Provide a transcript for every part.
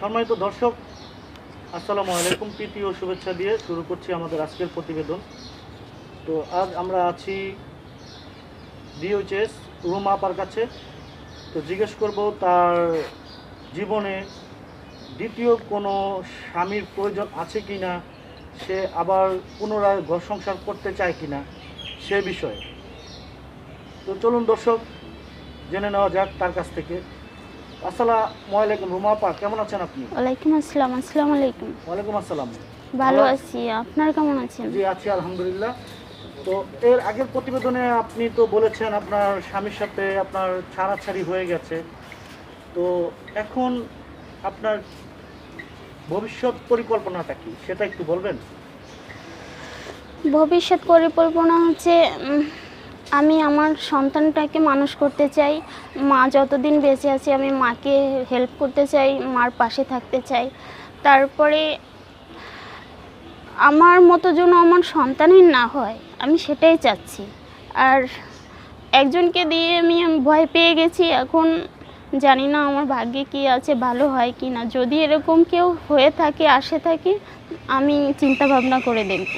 সম্মানিত দর্শক, আসসালামু আলাইকুম। প্রীতি ও শুভেচ্ছা দিয়ে শুরু করছি আমাদের আজকের প্রতিবেদন। তো আজ আমরা আছি ডিওচএস রুম আপার কাছে। তো জিজ্ঞেস করব তার জীবনে দ্বিতীয় কোনো স্বামীর প্রয়োজন আছে কি না? সে আবার পুনরায় ঘর সংসার করতে চায় কি না? সে বিষয়ে। তো চলুন দর্শক, জেনে নেওয়া যাক তার কাছ থেকে। আসসালামু আলাইকুম রুমা আপা কেমন আছেন আপনি? ওয়ালাইকুম আসসালাম আসসালামু আলাইকুম। ওয়ালাইকুম আসসালাম। ভালো আছি আপনার কেমন আছেন? জি আছি আলহামদুলিল্লাহ। তো এর আগের প্রতিবেদনে আপনি তো বলেছেন আপনার স্বামীর সাথে আপনার ছাড়াছাড়ি হয়ে গেছে। তো এখন আপনার ভবিষ্যৎ পরিকল্পনাটা কি? সেটা একটু বলবেন? ভবিষ্যৎ পরিকল্পনা হচ্ছে আমি আমার সন্তানটাকে মানুষ করতে চাই। মা যতদিন বেঁচে আছে, আমি মাকে হেল্প করতে চাই, মার পাশে থাকতে চাই। তারপরে আমার মতো যেন আমার সন্তানের না হয়, আমি সেটাই চাচ্ছি। আর একজনকে দিয়ে আমি ভয় পেয়ে গেছি, এখন জানি না আমার ভাগ্যে কি আছে, ভালো হয় কি না। যদি এরকম কেউ হয়ে থাকে, আসে থাকে, আমি চিন্তা ভাবনা করে দেখব।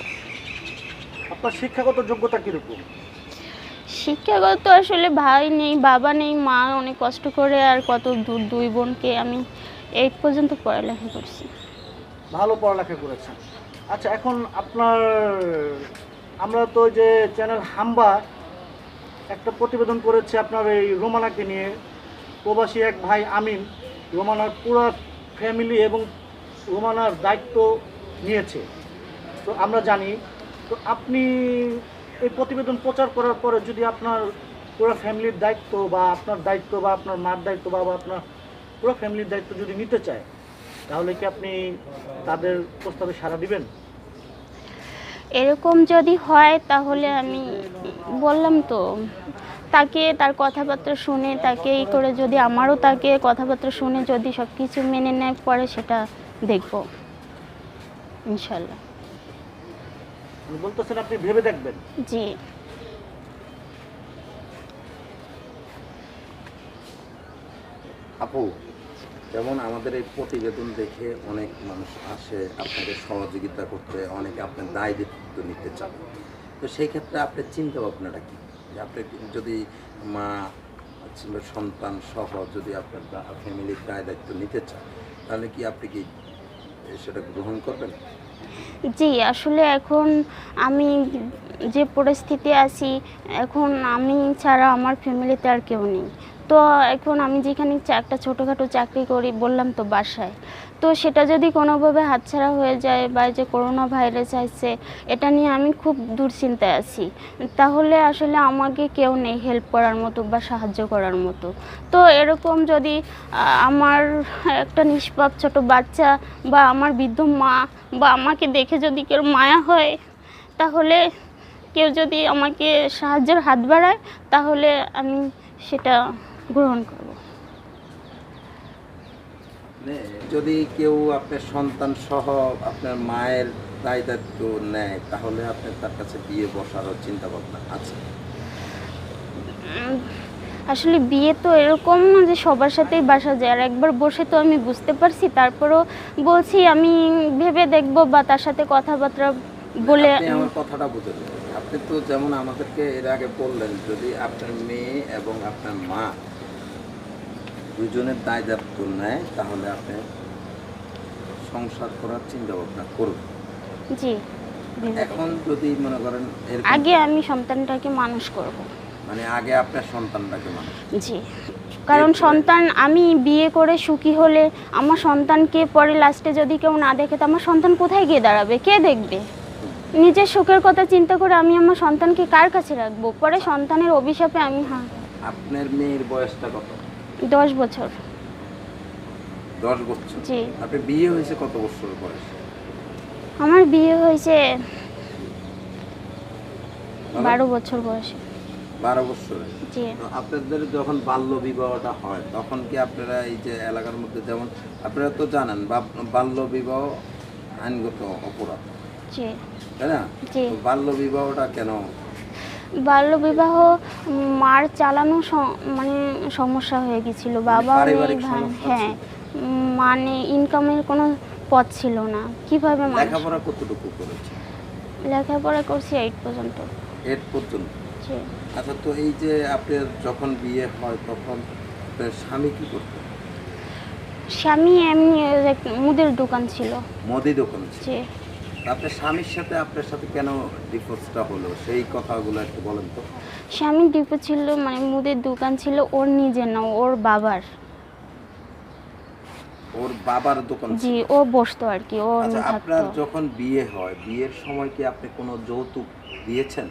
আপনার শিক্ষাগত যোগ্যতা কীরকম? শিক্ষাগত আসলে ভাই নেই, বাবা নেই, মা অনেক কষ্ট করে আর কত দূর দুই বোনকে আমি এইট পর্যন্ত পড়ালেখা করছি। ভালো পড়ালেখা করেছেন। আচ্ছা এখন আপনার, আমরা তো যে চ্যানেল হাম্বা একটা প্রতিবেদন করেছে আপনার এই রোমানাকে নিয়ে। প্রবাসী এক ভাই আমিন, রোমানার পুরো ফ্যামিলি এবং রোমানার দায়িত্ব নিয়েছে। তো আমরা জানি, তো আপনি এই প্রতিবেদন প্রচার করার পরে যদি আপনার পুরো ফ্যামিলির দায়িত্ব বা আপনার দায়িত্ব বা আপনার মার দায়িত্ব বা আপনার পুরো ফ্যামিলির দায়িত্ব যদি নিতে চায়, তাহলে কি আপনি তাদের প্রস্তাবে সাড়া দিবেন? এরকম যদি হয়, তাহলে আমি বললাম তো, তাকে তার কথাবার্তা শুনে, তাকে এই করে যদি আমারও তাকে কথাবার্তা শুনে যদি সব কিছু মেনে নেয় পরে সেটা দেখব, ইনশাল্লাহ। বলতেছেন আপনি ভেবে দেখবেন। জি। আপু যেমন আমাদের এই প্রতিবেদন দেখে অনেক মানুষ আসে আপনাকে সহযোগিতা করতে অনেকে আপনার দায়িত্ব নিতে চান। তো সেই ক্ষেত্রে আপনার চিন্তা ভাবনাটা কি? যে আপনি যদি মা ছিল সন্তান সহ যদি আপনার ফ্যামিলির দায় দায়িত্ব নিতে চান তাহলে কি আপনি কি সেটা গ্রহণ করবেন? জি, আসলে এখন আমি যে পরিস্থিতি আছি, এখন আমি ছাড়া আমার ফ্যামিলিতে আর কেউ নেই। তো এখন আমি যেখানে একটা ছোটোখাটো চাকরি করি, বললাম তো বাসায়। তো সেটা যদি কোনোভাবে হাতছাড়া হয়ে যায় বা যে করোনা ভাইরাস আসছে, এটা নিয়ে আমি খুব দুশ্চিন্তায় আছি। তাহলে আসলে আমাকে কেউ নেই হেল্প করার মতো বা সাহায্য করার মতো। তো এরকম যদি আমার একটা নিষ্পাপ ছোট বাচ্চা বা আমার বৃদ্ধ মা বা আমাকে দেখে যদি কেউ মায়া হয়, তাহলে কেউ যদি আমাকে সাহায্যের হাত বাড়ায়, তাহলে আমি সেটা গ্রহণ করব। মানে যদি কেউ আপনার সন্তান সহ আপনার মায়ের দায় দায়িত্ব নেয় তাহলে আপনার তার কাছে বিয়ে বসারও চিন্তা ভাবনা আছে আসলে বিয়ে তো এরকম না যে সবার সাথেই বাসা যায়। আর একবার বসে তো আমি বুঝতে পারছি তারপরও বলছি আমি ভেবে দেখব বা তার সাথে কথাবার্তা বলে আপনি আমার কথাটা বুঝলেন আপনি তো যেমন আমাদেরকে এর আগে বললেন যদি আপনার মেয়ে এবং আপনার মা দুজনের দায় দায়িত্ব নেয় তাহলে আপনি সংসার করার চিন্তা ভাবনা করবেন জি। এখন যদি মনে করেন আগে আমি সন্তানটাকে মানুষ করব। মানে আগে আপনার সন্তানটাকে মানুষ জি। কারণ সন্তান আমি বিয়ে করে সুখী হলে আমার সন্তানকে পরে লাস্টে যদি কেউ না দেখে তো আমার সন্তান কোথায় গিয়ে দাঁড়াবে? কে দেখবে? নিজের সুখের কথা চিন্তা করে আমি আমার সন্তানকে কার কাছে রাখব? পরে সন্তানের অভিশাপে আমি হ্যাঁ। আপনার মেয়ের বয়সটা কত? দশ বছর। দশ বছর? জি। আপনার বিয়ে হয়েছে কত বছর বয়স? আমার বিয়ে হয়েছে? বারো? বছর বয়সে। বারো বছরে? জি। তো আপনাদের যখন বাল্য বিবাহটা হয় তখন কি আপনারা এই যে এলাকার মধ্যে যেমন আপনারা তো জানেন বাল্য বিবাহ আইনগত অপরাধ। জি। তাই না? বাল্য বিবাহটা কেন বাল্যবিবাহ মার চালানো মানে সমস্যা হয়ে গেছিল। বাবা নেই ভাই হ্যাঁ মানে ইনকামের কোনো পথ ছিল না। কীভাবে লেখাপড়া কতটুকু করেছে? লেখাপড়া করছি এইট পর্যন্ত। এর পর্যন্ত? আচ্ছা তো এই যে আপনার যখন বিয়ে হয় তখন আপনার স্বামী কি করতেন স্বামী এমনি মুদির দোকান ছিল। মদি দোকান ছিল। আপনার স্বামীর সাথে আপনার সাথে কেন ডিভোর্সটা হলো? সেই কথাগুলো একটু বলেন তো। স্বামী ডিপো ছিল মানে মুদির দোকান ছিল ওর নিজের না ওর বাবার। ওর বাবার দোকান ছিল। জি ও বসতো আর কি ও আচ্ছা থাকতো। আপনার যখন বিয়ে হয় বিয়ের সময় কি আপনি কোনো যৌতুক দিয়েছেন?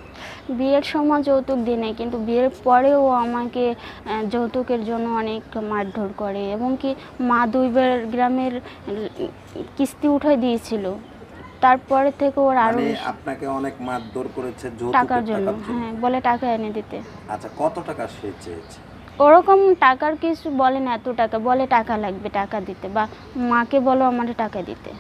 বিয়ের সময় যৌতুক দিই নাই কিন্তু বিয়ের পরেও আমাকে আহ, যৌতুকের জন্য অনেক মারধর করে এবং কি মা দুইবার গ্রামের উম, কিস্তি উঠাই দিয়েছিল। তারপরে থেকে ওর আরও মানে আপনাকে অনেক মারধর করেছে যৌতুকের টাকার জন্য। হ্যাঁ বলে টাকা এনে দিতে। আচ্ছা কত টাকা সে চেয়েছে? ওরকম টাকার কিছু বলে না এত টাকা। বলে টাকা লাগবে টাকা দিতে। বা মাকে বলো আমার টাকা দিতে।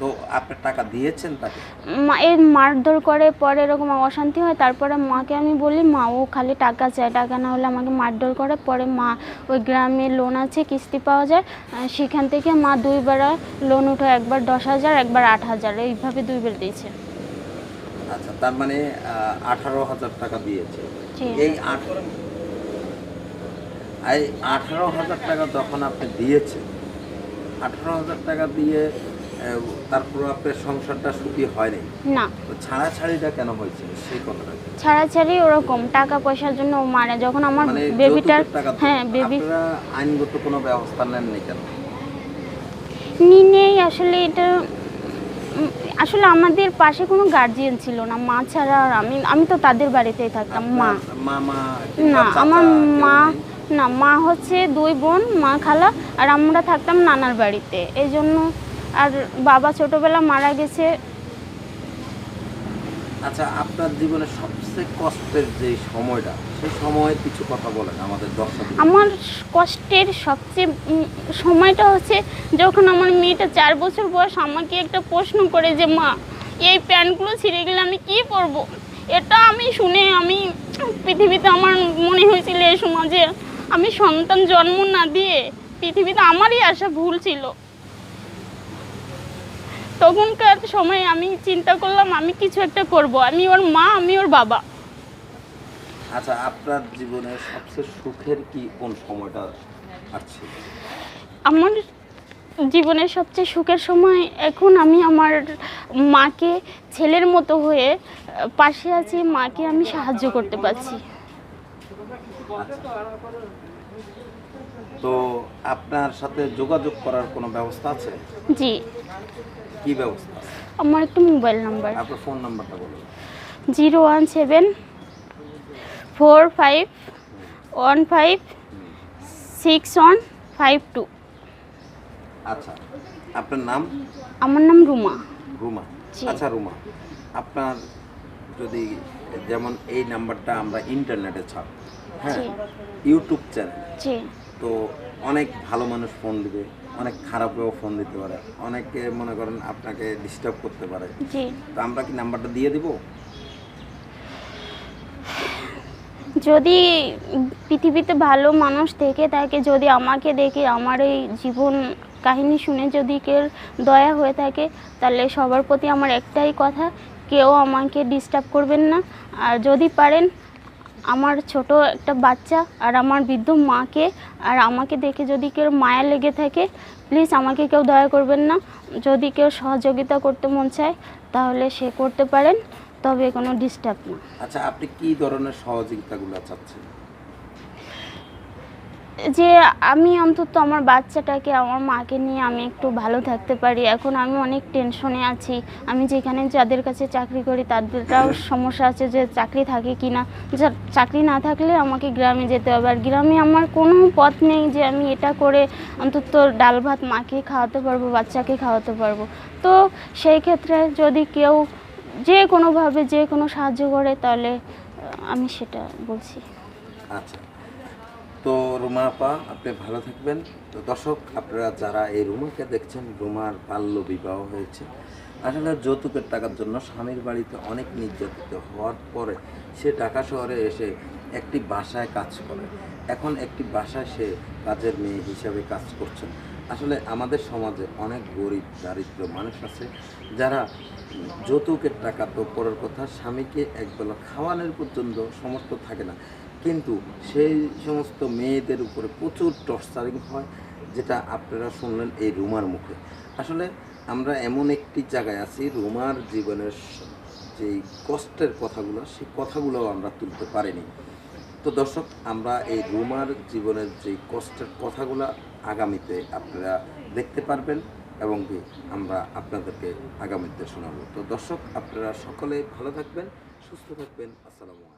তো আপনি টাকা দিয়েছেন তাকে? মা এর মারধর করে পরে এরকম অশান্তি হয় তারপরে মাকে আমি বলি মা ও খালি টাকা চায় টাকা না হলে আমাকে মারধর করে। পরে মা ওই গ্রামে লোন আছে কিস্তি পাওয়া যায় সেখান থেকে মা দুইবার লোন উঠে একবার দশ হাজার একবার আট হাজার এইভাবে দুইবার দিয়েছে। আচ্ছা তার মানে আঠারো হাজার টাকা দিয়েছে। এই আঠারো হাজার টাকা যখন আপনি দিয়েছেন আঠারো হাজার টাকা দিয়ে তারপর আপনার সংসারটা সুখী না। তো ছাড়াছাড়িটা কেন হয়েছিল সেই কথাটা ছাড়াছাড়ি ওরকম টাকা পয়সার জন্য ও মারে যখন আমার মানে বেবিটার যৌতুকের টাকা তো হ্যাঁ বেবি আপনারা আইনগত কোনো ব্যবস্থা নেননি কেন? নেই আসলে এটা উম, আসলে আমাদের পাশে কোনো গার্জিয়ান ছিল না। মা ছাড়া আর আমি আমি তো তাদের বাড়িতেই থাকতাম মা। আপনার মামা কিংবা না চাচা আমার কেউ মা নেই? না মা হচ্ছে দুই বোন মা খালা আর আমরা থাকতাম নানার বাড়িতে। এই জন্য আর বাবা ছোটবেলা মারা গেছে। আচ্ছা আপনার জীবনের সবচেয়ে কষ্টের যে সময়টা সেই সময়ে কিছু কথা বলেন আমাদের দর্শক আমার কষ্টের সবচেয়ে সময়টা হচ্ছে যখন আমার মেয়েটা চার বছর বয়স আমাকে একটা প্রশ্ন করে যে মা এই প্যান্টগুলো ছিঁড়ে গেলে আমি কি পরবো? এটা আমি শুনে আমি পৃথিবীতে আমার মনে হয়েছিল এই সমাজে আমি সন্তান জন্ম না দিয়ে পৃথিবীতে আমারই আসা ভুল ছিল। তখনকার সময় আমি চিন্তা করলাম আমি কিছু একটা করব। আমি ওর মা আমি ওর বাবা। আচ্ছা আপনার জীবনের সবচেয়ে সুখের কি কোন সময়টা আছে আমার জীবনের সবচেয়ে সুখের সময় এখন আমি আমার মাকে ছেলের মতো হয়ে পাশে আছি মাকে আমি সাহায্য করতে পারছি। তো আপনার সাথে যোগাযোগ করার কোনো ব্যবস্থা আছে? জি। কি ব্যবস্থা আমার একটা মোবাইল নাম্বার। আপনার ফোন নাম্বারটা বলুন। Zero one seven four five one five six one five two. আচ্ছা আপনার নাম? আমার নাম রুমা। রুমা। জি। আচ্ছা রুমা আপনার যদি যেমন এই নাম্বারটা আমরা ইন্টারনেটে ছাড় হ্যাঁ জি। ইউটিউব চ্যানেল জি। তো অনেক ভালো মানুষ ফোন দিবে অনেক খারাপেও ফোন দিতে পারে। অনেকে মনে করেন আপনাকে ডিস্টার্ব করতে পারে। জি। তো আমরা কি নাম্বারটা দিয়ে দিব? যদি পৃথিবীতে ভালো মানুষ থেকে থাকে যদি আমাকে দেখে আমার এই জীবন কাহিনী শুনে যদি কেউ দয়া হয়ে থাকে তাহলে সবার প্রতি আমার একটাই কথা কেউ আমাকে ডিস্টার্ব করবেন না। আর যদি পারেন আমার ছোট একটা বাচ্চা আর আমার বৃদ্ধ মাকে, আর আমাকে দেখে যদি কেউ মায়া লেগে থাকে প্লিজ আমাকে কেউ দয়া করবেন না। যদি কেউ সহযোগিতা করতে মন চায়, তাহলে সে করতে পারেন, তবে কোনো ডিস্টার্ব না। আচ্ছা আপনি কি ধরনের সহযোগিতাগুলো চাচ্ছেন? যে আমি অন্তত আমার বাচ্চাটাকে, আমার মাকে নিয়ে আমি একটু ভালো থাকতে পারি। এখন আমি অনেক টেনশনে আছি। আমি যেখানে যাদের কাছে চাকরি করি, তাদেরটাও সমস্যা আছে যে চাকরি থাকে কি না চাকরি না থাকলে আমাকে গ্রামে যেতে হবে। আর গ্রামে আমার কোনো পথ নেই যে আমি এটা করে অন্তত ডাল ভাত মাকে খাওয়াতে পারব, বাচ্চাকে খাওয়াতে পারব। তো সেই ক্ষেত্রে যদি কেউ যে কোনোভাবে, যে কোনো সাহায্য করে, তাহলে আমি সেটা বলছি। আচ্ছা। তো রুমা আপা, আপনি ভালো থাকবেন। তো দর্শক, আপনারা যারা এই রুমাকে দেখছেন, রুমার বাল্য বিবাহ হয়েছে, আসলে যৌতুকের টাকার জন্য স্বামীর বাড়িতে অনেক নির্যাতিত হওয়ার পরে সে ঢাকা শহরে এসে একটি বাসায় কাজ করে। এখন একটি বাসায় সে কাজের মেয়ে হিসাবে কাজ করছেন। আসলে আমাদের সমাজে অনেক গরিব, দারিদ্র মানুষ আছে, যারা যৌতুকের টাকা তো পরের কথা স্বামীকে একবেলা খাওয়ানোর পর্যন্ত সমর্থ থাকে না। কিন্তু সেই সমস্ত মেয়েদের উপরে প্রচুর টর্চারিং হয়, যেটা আপনারা শুনলেন এই রুমার মুখে। আসলে আমরা এমন একটি জায়গায় আছি, রুমার জীবনের যেই কষ্টের কথাগুলো, সেই কথাগুলোও আমরা তুলতে পারিনি। তো দর্শক, আমরা এই রুমার জীবনের যে কষ্টের কথাগুলো আগামীতে আপনারা দেখতে পারবেন এবং কি আমরা আপনাদেরকে আগামীতে শোনাবো। তো দর্শক, আপনারা সকলে ভালো থাকবেন, সুস্থ থাকবেন। আসসালামু আলাইকুম।